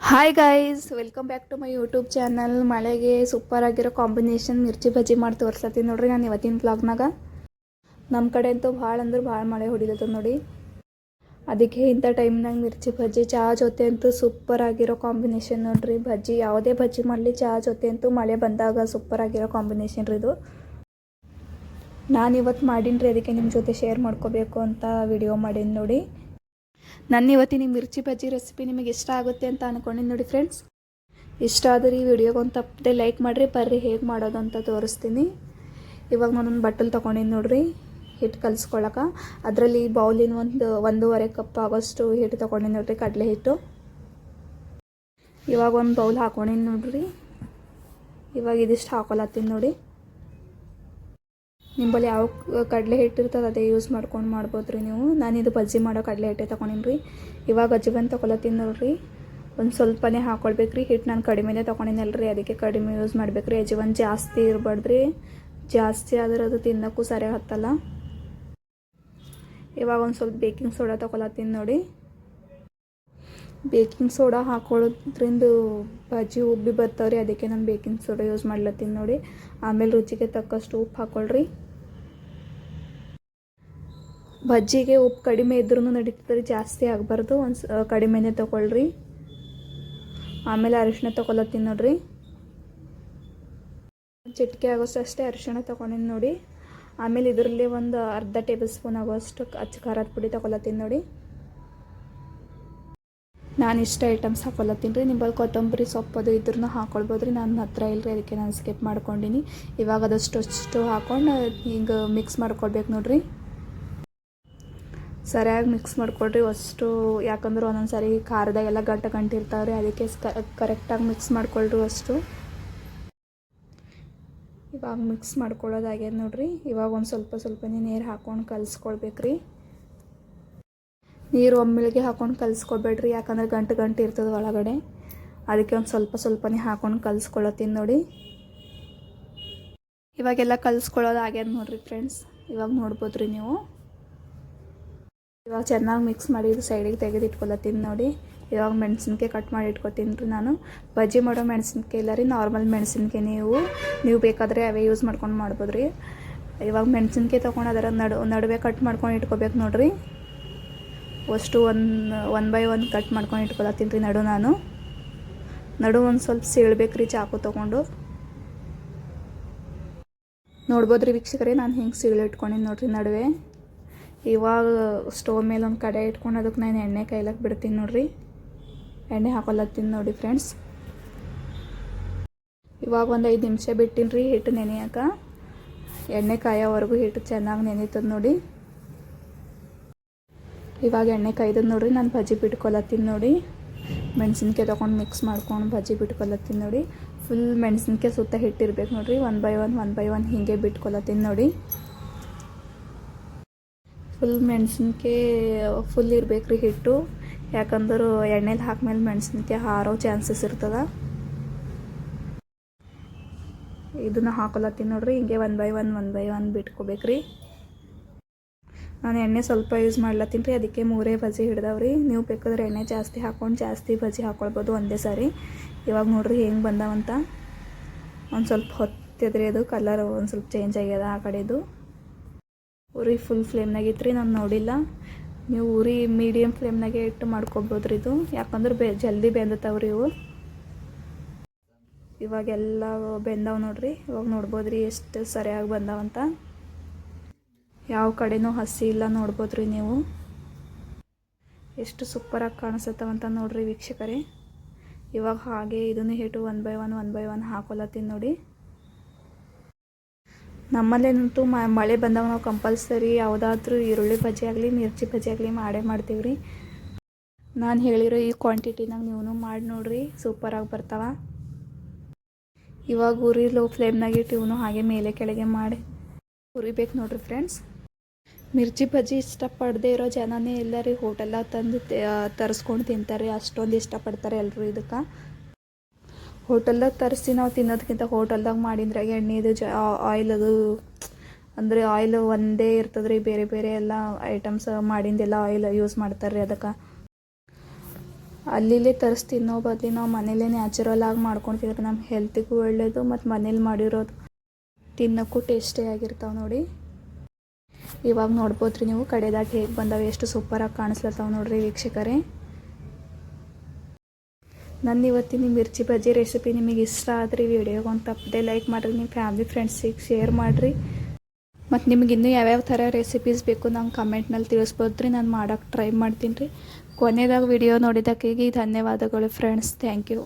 Hi guys welcome back to my YouTube channel ಮಳೆಗೆ super ಆಗಿರೋ combination mirchi bajji ಮಾಡಿ ತೋರಿಸ್ತೀನಿ ನೋಡ್ರಿ ನಾನು ಇವತ್ತಿನ ಬ್ಲಾಗ್ನಾಗ ನಮ್ಮ ಕಡೆ ಅಂತೂ ಭಾಳ ಅಂದ್ರೆ ಭಾಳ ಮಳೆ ಹೊಡಿಲತ್ತದ ನೋಡಿ. ಅದಕ್ಕೆ ಇಂಥ ಟೈಮ್ನಾಗ ಮಿರ್ಚಿ ಬಜ್ಜಿ ಚಹಾ ಜೊತೆ ಅಂತೂ ಸೂಪರ್ ಆಗಿರೋ ಕಾಂಬಿನೇಷನ್ ನೋಡ್ರಿ. ಬಜ್ಜಿ ಯಾವುದೇ ಬಜ್ಜಿ ಮಾಡಲಿ ಚಹಾ ಜೊತೆ ಅಂತೂ ಮಳೆ ಬಂದಾಗ ಸೂಪರ್ ಆಗಿರೋ ಕಾಂಬಿನೇಷನ್ ರೀ ಇದು. ನಾನು ಇವತ್ತು ಮಾಡೀನಿ ರೀ ಅದಕ್ಕೆ ನಿಮ್ಮ ಜೊತೆ ಶೇರ್ ಮಾಡ್ಕೋಬೇಕು ಅಂತ ವಿಡಿಯೋ ಮಾಡೀನಿ ನೋಡಿ. ನನ್ನ ಇವತ್ತಿನ ಮಿರ್ಚಿ ಬಜ್ಜಿ ರೆಸಿಪಿ ನಿಮಗೆ ಇಷ್ಟ ಆಗುತ್ತೆ ಅಂತ ಅನ್ಕೊಂಡಿನಿ ನೋಡಿ ಫ್ರೆಂಡ್ಸ್ ಇಷ್ಟ ಆದರೆ ಈ ವಿಡಿಯೋಗೆ ಒಂದು ತಪ್ಪದೆ ಲೈಕ್ ಮಾಡಿರಿ, ಬರ್ರಿ ಹೇಗೆ ಮಾಡೋದು ಅಂತ ತೋರಿಸ್ತೀನಿ. ಇವಾಗ ನಾನೊಂದು ಬಟ್ಟಲು ತೊಗೊಂಡಿನಿ ನೋಡಿರಿ ಹಿಟ್ಟು ಕಲಿಸ್ಕೊಳಕ. ಅದರಲ್ಲಿ ಬೌಲಿನ ಒಂದು ಒಂದೂವರೆ ಕಪ್ ಆಗೋಷ್ಟು ಹಿಟ್ಟು ತೊಗೊಂಡಿನಿ ನೋಡಿರಿ, ಕಡಲೆ ಹಿಟ್ಟು. ಇವಾಗ ಒಂದು ಬೌಲ್ ಹಾಕೊಂಡಿನಿ ನೋಡಿರಿ. ಇವಾಗ ಇದಿಷ್ಟು ಹಾಕೊಳತ್ತೀನಿ ನೋಡಿ. ನಿಂಬಲ್ಲಿ ಯಾವ ಕಡಲೆ ಹಿಟ್ಟಿರ್ತದೆ ಅದೇ ಯೂಸ್ ಮಾಡ್ಕೊಂಡು ಮಾಡ್ಬೋದು ರೀ ನೀವು. ನಾನು ಇದು ಬಜ್ಜಿ ಮಾಡೋ ಕಡಲೆ ಹಿಟ್ಟೆ ತೊಗೊಂಡಿನಿ ರೀ. ಇವಾಗ ಅಜ್ಜಿಬನ್ ತೊಗೊಳತ್ತೀನಿ ನೋಡ್ರಿ ಒಂದು ಸ್ವಲ್ಪನೇ ಹಾಕೊಳ್ಬೇಕು ರೀ. ಹಿಟ್ಟು ನಾನು ಕಡಿಮೆನೇ ತೊಗೊಂಡಿನಲ್ರಿ ಅದಕ್ಕೆ ಕಡಿಮೆ ಯೂಸ್ ಮಾಡ್ಬೇಕು ರೀ. ಅಜ್ಜಿಬನ್ ಜಾಸ್ತಿ ಇರಬಾರ್ದು ರೀ. ಜಾಸ್ತಿ ಆದ್ರೆ ಅದು ತಿನ್ನೋಕ್ಕೂ ಸರಿ ಹತ್ತಲ್ಲ ಇವಾಗ ಒಂದು ಸ್ವಲ್ಪ ಬೇಕಿಂಗ್ ಸೋಡಾ ತೊಗೊಳತ್ತೀನಿ ನೋಡಿ. ಬೇಕಿಂಗ್ ಸೋಡಾ ಹಾಕೊಳ್ಳೋದ್ರಿಂದ ಬಜ್ಜಿ ಉಬ್ಬಿ ಬರ್ತಾವ್ರಿ. ಅದಕ್ಕೆ ನಾನು ಬೇಕಿಂಗ್ ಸೋಡಾ ಯೂಸ್ ಮಾಡ್ಲತ್ತೀನಿ ನೋಡಿ. ಆಮೇಲೆ ರುಚಿಗೆ ತಕ್ಕಷ್ಟು ಉಪ್ಪು ಹಾಕ್ಕೊಳ್ರಿ ಬಜ್ಜಿಗೆ ಉಪ್ಪು ಕಡಿಮೆ ಇದ್ರೂ ನಡೀತದೆ, ಜಾಸ್ತಿ ಆಗಬಾರ್ದು. ಒಂದು ಕಡಿಮೆನೇ ತೊಗೊಳ್ರಿ. ಆಮೇಲೆ ಅರಿಶಿಣ ತೊಗೊಳತ್ತೀನಿ ನೋಡ್ರಿ ಚಿಟಿಕೆ ಆಗೋಷ್ಟು ಅಷ್ಟೇ ಅರಿಶಿಣ ತೊಗೊಂಡಿನಿ ನೋಡಿ. ಆಮೇಲೆ ಇದರಲ್ಲಿ ಒಂದು ಅರ್ಧ ಟೇಬಲ್ ಸ್ಪೂನ್ ಆಗೋಷ್ಟು ಅಚ್ಚ ಖಾರದ ಪುಡಿ ತೊಗೊಳತ್ತೀನಿ ನೋಡಿ ನಾನು ಇಷ್ಟ ಐಟಮ್ಸ್ ಹಾಕೊಳತ್ತೀನಿ ರೀ ನಿಮ್ಮಲ್ಲಿ ಕೊತ್ತಂಬರಿ ಸೊಪ್ಪು ಅದು ಇದ್ರೂ ಹಾಕೊಳ್ಬೋದು ರೀ ನನ್ನ ಹತ್ರ ಇಲ್ಲರಿ ಅದಕ್ಕೆ ನಾನು ಸ್ಕಿಪ್ ಮಾಡ್ಕೊಂಡಿನಿ. ಇವಾಗ ಅದಷ್ಟು ಅಷ್ಟು ಹಾಕೊಂಡು ಹಿಂಗೆ ಮಿಕ್ಸ್ ಮಾಡ್ಕೊಳ್ಬೇಕು ನೋಡ್ರಿ. ಸರಿಯಾಗಿ ಮಿಕ್ಸ್ ಮಾಡಿಕೊಡ್ರಿ ಅಷ್ಟು ಯಾಕಂದ್ರೆ ಒಂದೊಂದು ಸಾರಿ ಖಾರದಾಗೆಲ್ಲ ಗಂಟ ಗಂಟೆ ಇರ್ತಾವ್ರಿ ಅದಕ್ಕೆ ಕರೆಕ್ಟಾಗಿ ಮಿಕ್ಸ್ ಮಾಡ್ಕೊಳ್ರಿ ಅಷ್ಟು. ಇವಾಗ ಮಿಕ್ಸ್ ಮಾಡ್ಕೊಳ್ಳೋದಾಗ್ಯದ ನೋಡ್ರಿ. ಇವಾಗ ಒಂದು ಸ್ವಲ್ಪ ಸ್ವಲ್ಪನೇ ನೀರು ಹಾಕೊಂಡು ಕಲಿಸ್ಕೊಳ್ಬೇಕ್ರಿ. ನೀರು ಒಮ್ಮೆಳಿಗೆ ಹಾಕೊಂಡು ಕಲಿಸ್ಕೊಬೇಡ್ರಿ. ಯಾಕಂದ್ರೆ ಗಂಟು ಗಂಟು ಇರ್ತದೆ ಒಳಗಡೆ. ಅದಕ್ಕೆ ಒಂದು ಸ್ವಲ್ಪ ಸ್ವಲ್ಪನೇ ಹಾಕೊಂಡು ಕಲಿಸ್ಕೊಳತ್ತೀನಿ ನೋಡಿ. ಇವಾಗೆಲ್ಲ ಕಲಿಸ್ಕೊಳ್ಳೋದು ಆಗ್ಯದ ನೋಡ್ರಿ ಫ್ರೆಂಡ್ಸ್ ಇವಾಗ ನೋಡ್ಬೋದ್ರಿ ನೀವು. ಇವಾಗ ಚೆನ್ನಾಗಿ ಮಿಕ್ಸ್ ಮಾಡಿ ಇದು ಸೈಡಿಗೆ ತೆಗೆದು ನೋಡಿ. ಇವಾಗ ಮೆಣಸಿನ್ಕಾಯಿ ಕಟ್ ಮಾಡಿ ಇಟ್ಕೊತೀನಿ ರೀ ನಾನು. ಬಜ್ಜಿ ಮಾಡೋ ಮೆಣಸಿನ್ಕಾಯಿ ಇಲ್ಲ ರೀ ನಾರ್ಮಲ್ ಮೆಣಸಿನ್ಕಾಯಿ ನೀವು. ನೀವು ಬೇಕಾದರೆ ಅವೇ ಯೂಸ್ ಮಾಡ್ಕೊಂಡು ಮಾಡ್ಬೋದು ರೀ. ಇವಾಗ ಮೆಣಸಿನ್ಕಾಯಿ ತೊಗೊಂಡು ಅದರ ನಡು, ನಡುವೆ ಕಟ್ ಮಾಡ್ಕೊಂಡು ಇಟ್ಕೋಬೇಕು ನೋಡಿರಿ. ಅಷ್ಟು ಒಂದು ಒನ್ ಬೈ ಒನ್ ಕಟ್ ಮಾಡ್ಕೊಂಡು ಇಟ್ಕೊಳತ್ತೀನಿ ರೀ ನಡು ನಾನು. ನಡು ಒಂದು ಸ್ವಲ್ಪ ಸೀಳ್ಬೇಕು ರೀ ಚಾಕು ತೊಗೊಂಡು. ನೋಡ್ಬೋದು ರೀ ವೀಕ್ಷಕರೇ, ನಾನು ಹಿಂಗೆ ಸೀಳು ಇಟ್ಕೊಂಡಿನಿ ನೋಡಿರಿ ನಡುವೆ. ಇವಾಗ ಸ್ಟೋವ್ ಮೇಲೆ ಒಂದು ಕಡೆ ಇಟ್ಕೊಂಡು ಅದಕ್ಕೆ ನಾನು ಎಣ್ಣೆ ಕಾಯ್ಲಕ್ಕೆ ಬಿಡ್ತೀನಿ ನೋಡ್ರಿ. ಎಣ್ಣೆ ಹಾಕೊಲತ್ತೀನಿ ನೋಡಿ ಫ್ರೆಂಡ್ಸ್ ಇವಾಗ ಒಂದು ಐದು ನಿಮಿಷ ಬಿಟ್ಟಿನಿ ರೀ ಹಿಟ್ಟು ನೆನೆಯೋಕೆ. ಎಣ್ಣೆ ಕಾಯೋವರೆಗೂ ಹಿಟ್ಟು ಚೆನ್ನಾಗಿ ನೆನೀತದ ನೋಡಿ. ಇವಾಗ ಎಣ್ಣೆ ಕಾಯ್ದದ ನೋಡ್ರಿ, ನಾನು ಬಜ್ಜಿ ಬಿಟ್ಕೊಲತ್ತೀನಿ ನೋಡಿ. ಮೆಣಸಿನ್ಕಾಯಿ ತೊಗೊಂಡು ಮಿಕ್ಸ್ ಮಾಡ್ಕೊಂಡು ಬಜ್ಜಿ ಬಿಟ್ಕೊಲತ್ತೀನಿ ನೋಡಿ. ಫುಲ್ ಮೆಣಸಿನ್ಕಾಯಿ ಸುತ್ತ ಹಿಟ್ಟಿರ್ಬೇಕು ನೋಡ್ರಿ one by one one by one ಹೀಗೆ ಬಿಟ್ಕೊಲತ್ತೀನಿ ನೋಡಿ. ಫುಲ್ ಮೆಣಸಿನ್ಕಾಯಿ ಫುಲ್ ಇರ್ಬೇಕು ರೀ ಹಿಟ್ಟು. ಯಾಕಂದ್ರೆ ಎಣ್ಣೆಲಿ ಹಾಕ್ಮೇಲೆ ಮೆಣಸಿನ್ಕಾಯಿ ಹಾರೋ ಚಾನ್ಸಸ್ ಇರ್ತದ. ಇದನ್ನು ಹಾಕೊಲತ್ತೀನಿ ನೋಡ್ರಿ, ಹಿಂಗೆ one by one one by one ಬಿಟ್ಕೋಬೇಕ್ರಿ. ನಾನು ಎಣ್ಣೆ ಸ್ವಲ್ಪ ಯೂಸ್ ಮಾಡ್ಲತ್ತೀನಿ ರೀ, ಅದಕ್ಕೆ ಮೂರೇ ಬಜಿ ಹಿಡ್ದವ್ರಿ. ನೀವು ಬೇಕಾದ್ರೆ ಎಣ್ಣೆ ಜಾಸ್ತಿ ಹಾಕ್ಕೊಂಡು ಜಾಸ್ತಿ ಬಜಿ ಹಾಕ್ಕೊಳ್ಬೋದು ಒಂದೇ ಸಾರಿ. ಇವಾಗ ನೋಡ್ರಿ ಹೆಂಗೆ ಬಂದಾವಂತ. ಒಂದು ಸ್ವಲ್ಪ ಹೊತ್ತಿದ್ರಿ ಅದು ಕಲರ್ ಒಂದು ಸ್ವಲ್ಪ ಚೇಂಜ್ ಆಗ್ಯದ ಆ ಕಡೆದು. ಉರಿ ಫುಲ್ ಫ್ಲೇಮ್ನಾಗ ಇತ್ತು ರೀ ನಾನು ನೋಡಿಲ್ಲ. ನೀವು ಉರಿ ಮೀಡಿಯಮ್ ಫ್ಲೇಮ್ನಾಗೆ ಇಟ್ಟು ಮಾಡ್ಕೊಬೋದು ರೀ ಇದು. ಯಾಕಂದ್ರೆ ಬೆ, ಜಲ್ದಿ ಬೆಂದತಾವ್ರಿ ಇವು. ಇವಾಗೆಲ್ಲ ಬೆಂದವು ನೋಡ್ರಿ. ಇವಾಗ ನೋಡ್ಬೋದು ರೀ ಎಷ್ಟು ಸರಿಯಾಗಿ ಬಂದಾವಂತ ಯಾವ ಕಡೆನೂ ಹಸಿ ಇಲ್ಲ ನೋಡ್ಬೋದು ರೀ ನೀವು. ಎಷ್ಟು ಸೂಪರಾಗಿ ಕಾಣಿಸುತ್ತವಂತ ನೋಡ್ರಿ ವೀಕ್ಷಕರೇ. ಇವಾಗ ಹಾಗೆ ಇದನ್ನು ಹಿಟ್ಟು one by one one by one ಹಾಕೊಲತ್ತೀನಿ ನೋಡಿ. ನಮ್ಮಲ್ಲೇನಂತೂ ಮಳೆ ಬಂದಾಗ ನಾವು ಕಂಪಲ್ಸರಿ ಯಾವುದಾದ್ರೂ ಈರುಳ್ಳಿ ಬಜ್ಜಿ ಆಗಲಿ, ಮಿರ್ಚಿ ಬಜ್ಜಿ ಆಗಲಿ ಮಾಡೇ ಮಾಡ್ತೀವಿ ರೀ. ನಾನು ಹೇಳಿರೋ ಈ ಕ್ವಾಂಟಿಟಿನಾಗ ನೀವು ಮಾಡಿ ನೋಡ್ರಿ ಸೂಪರಾಗಿ ಬರ್ತಾವ. ಇವಾಗ ಉರಿ ಲೋ ಫ್ಲೇಮ್ನಾಗ ಇಟ್ಟು ಇವನು ಹಾಗೆ ಮೇಲೆ ಕೆಳಗೆ ಮಾಡಿ ಉರಿಬೇಕು ನೋಡ್ರಿ ಫ್ರೆಂಡ್ಸ್ ಮಿರ್ಚಿ ಬಜ್ಜಿ ಇಷ್ಟಪಡದೇ ಇರೋ ಜನನೇ ಎಲ್ಲರಿ ರೀ ಹೋಟೆಲ್ದಾಗ ತಂದು ತರಿಸ್ಕೊಂಡು ತಿಂತಾರೆ, ಅಷ್ಟೊಂದು ಇಷ್ಟಪಡ್ತಾರೆ ಎಲ್ಲರೂ ಇದಕ್ಕೆ. ಹೋಟೆಲ್ದಾಗ ತರಿಸಿ ನಾವು ತಿನ್ನೋದಕ್ಕಿಂತ ಹೋಟೆಲ್ದಾಗ ಮಾಡಿದ್ರೆ ಎಣ್ಣೆದು ಜ ಆಯಿಲ್ ಅದು, ಅಂದರೆ ಆಯಿಲ್ ಒಂದೇ ಇರ್ತದೆ ಬೇರೆ ಬೇರೆ ಎಲ್ಲ ಐಟಮ್ಸ್ ಮಾಡಿಂದೆಲ್ಲ ಆಯಿಲ್ ಯೂಸ್ ಮಾಡ್ತಾರೆ ರೀ ಅದಕ್ಕೆ. ಅಲ್ಲಿ ತರಿಸಿ ತಿನ್ನೋ ಬದಲಿ ನಾವು ಮನೇಲೇ ನ್ಯಾಚುರಲ್ ಆಗಿ ಮಾಡ್ಕೊತಿದ್ರೆ ನಮ್ಮ ಹೆಲ್ತಿಗೂ ಒಳ್ಳೆಯದು ಮತ್ತು ಮನೇಲಿ ಮಾಡಿರೋದು ತಿನ್ನೋಕ್ಕೂ ಟೇಸ್ಟೇ ಆಗಿರ್ತಾವೆ ನೋಡಿ. ಇವಾಗ ನೋಡ್ಬೋದು ರೀ ನೀವು, ಕಡೆದಾಗ ಹೇಗೆ ಬಂದಾವೆ, ಎಷ್ಟು ಸೂಪರಾಗಿ ಕಾಣಿಸ್ಲತ್ತಾವೆ ನೋಡಿರಿ ವೀಕ್ಷಕರೇ. ನನ್ನ ಇವತ್ತಿನ ಮಿರ್ಚಿ ಬಜ್ಜಿ ರೆಸಿಪಿ ನಿಮಗೆ ಇಷ್ಟ ಆದ್ರೆ ವಿಡಿಯೋಗೆ ಒಂದು ತಪ್ಪದೆ ಲೈಕ್ ಮಾಡಿರಿ ನಿಮ್ಮ ಫ್ಯಾಮಿಲಿ ಫ್ರೆಂಡ್ಸಿಗೆ ಶೇರ್ ಮಾಡಿರಿ. ಮತ್ತು ನಿಮ್ಗೆ ಇನ್ನೂ ಯಾವ್ಯಾವ ಥರ ರೆಸಿಪೀಸ್ ಬೇಕು ನಂಗೆ ಕಮೆಂಟ್ನಲ್ಲಿ ತಿಳಿಸ್ಬೋದು ರೀ, ನಾನು ಮಾಡೋಕ್ಕೆ ಟ್ರೈ ಮಾಡ್ತೀನಿ ರೀ. ಕೊನೆಯದಾಗ ವಿಡಿಯೋ ನೋಡಿದ್ದಕ್ಕಾಗಿ ಧನ್ಯವಾದಗಳು ಫ್ರೆಂಡ್ಸ್ ಥ್ಯಾಂಕ್ ಯು